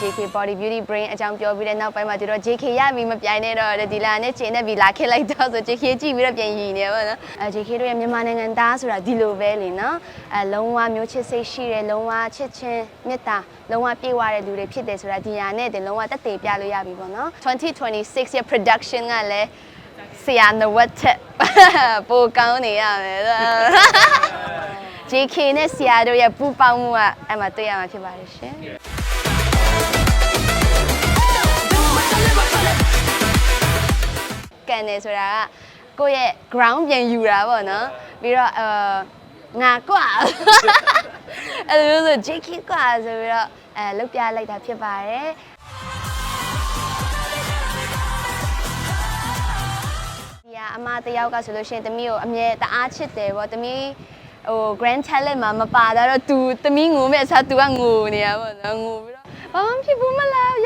JK Body Beauty Brain အကြောင်းပြောပြီးတဲ့နောက်ပိုင်းမှာသူတို့ JK ရပြီမပြိုင်နဲ့တော့ဒီလာနဲ့ချိန်နဲ့ပြီးလာခက်လိုက်တော့ဆို JK ကြည့်ပြီးတော့ပြန်ရည်နေပါတော့အဲ JK တို့ရဲ့မြန်မာနိုင်ငံသားဆိုတာဒီလိုပဲလေနော်အဲလုံးဝမျိုးချစ်စိတ်ရှိတယ်လုံးဝချစ်ချင်းမေတ္တာလုံးဝပြေဝတဲ့လူတွေဖြစ်တယ်ဆိုတာဒီဟာနဲ့တင်လုံးဝတက်တည်ပြလို့ရပြီပေါ့နော်2026ရဲ့ production ကလည်းဆရာနဝတ်ထက်ပိုကောင်းနေရမယ် JK နဲ့ဆရာတို့ရဲ့ပူပေါင်းမှုကအဲ့မှာတွေ့ရမှာဖြစ်ပါတယ်ရှင် ကန်နေဆိုတာကကိုယ့်ရဲ့ ground ပြန်ယူတာပေါ့နော်ပြီးတော့အာငါကွာအဲ့လိုဆို JK ကွာဆိုပြီးတော့အဲလုတ်ပြလိုက်တာဖြစ်ပါတယ်ဒီကအမတယောက်ကဆိုလို့ရှိရင်တမီးကိုအမြဲတအားချစ်တယ်ပေါ့တမီး ဟို grand talent မှာမပါတာတော့ तू တမီးငိုမဲ့အစား तू ကငိုနေရပေါ့နော်ငိုပြီးတော့ဘာမှဖြစ်ဘူးမလားရတယ်မလားရတယ်မရတယ်ရ